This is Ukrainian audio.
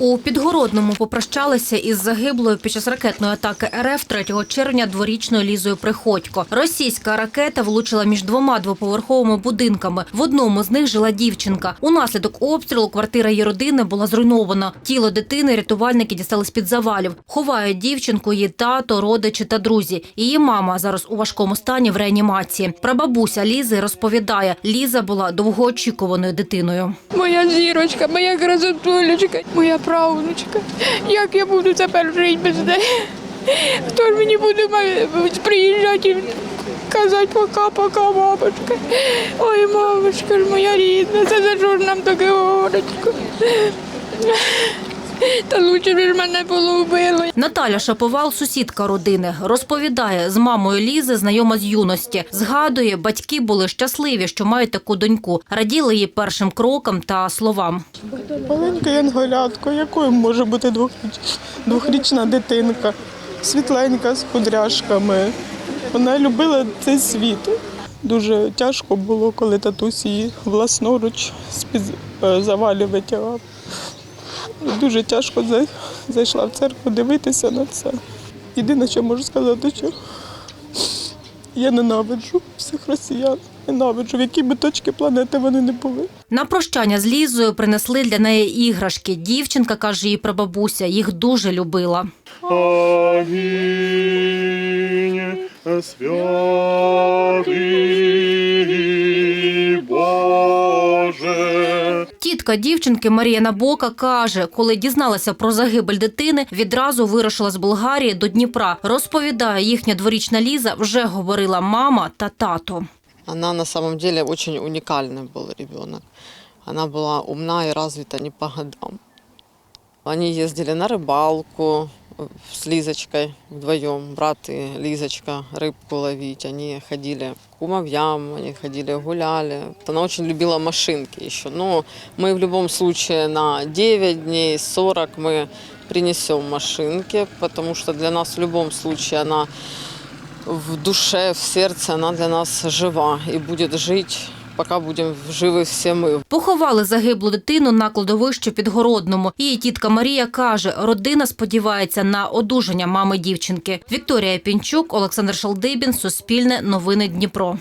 У Підгородному попрощалися із загиблою під час ракетної атаки РФ 3 червня дворічною Лізою Приходько. Російська ракета влучила між двома двоповерховими будинками. В одному з них жила дівчинка. Унаслідок обстрілу квартира її родини була зруйнована. Тіло дитини рятувальники дістали з-під завалів. Ховають дівчинку її тато, родичі та друзі. Її мама зараз у важкому стані в реанімації. Прабабуся Лізи розповідає, Ліза була довгоочікуваною дитиною. Моя зірочка, моя красотулечка, моя правнучка. Як я буду тепер жити без неї? Хто ж мені буде приїжджати і казати пока-пока, бабочка. Ой, мамочка ж моя рідна, це за що ж нам таке горечко? Та лучше б ж мене було вбили. Наталя Шаповал, сусідка родини, розповідає, з мамою Лізи знайома з юності. Згадує, батьки були щасливі, що мають таку доньку. Раділи її першим крокам та словам. Маленька янголятко, якою може бути двохріч... двохрічна дитинка, світленька з кудряшками. Вона любила цей світ. Дуже тяжко було, коли татусь її власноруч з-під е, завалів витягав. Дуже тяжко зайшла в церкву дивитися на це. Єдине, що можу сказати, що я ненавиджу всіх росіян. Ненавиджу, в якій би точці планети вони не були. На прощання з Лізою принесли для неї іграшки. Дівчинка, каже її прабабуся, їх дуже любила. Амінь. Святий Боже. Тітка дівчинки Марія Набока каже, коли дізналася про загибель дитини, відразу вирушила з Болгарії до Дніпра. Розповідає, їхня дворічна Ліза вже говорила мама та тато. Она на самом деле очень уникальный был ребенок. Она была умна и развита не по годам. Они ездили на рыбалку э, с Лизочкой вдвоем, брат и Лизочка, рыбку ловить. Они ходили к кумовьям, они ходили гуляли. Она очень любила машинки еще. Но мы в любом случае на 9 дней, 40 мы принесем машинки, потому что для нас в любом случае она в душе, в сердце она для нас жива и будет жить, пока будемо живы всі ми. Поховали загиблу дитину на кладовищі Підгородному. Її тітка Марія каже, родина сподівається на одужання мами дівчинки. Вікторія Пінчук, Олександр Шалдибін, Суспільне, Новини Дніпро.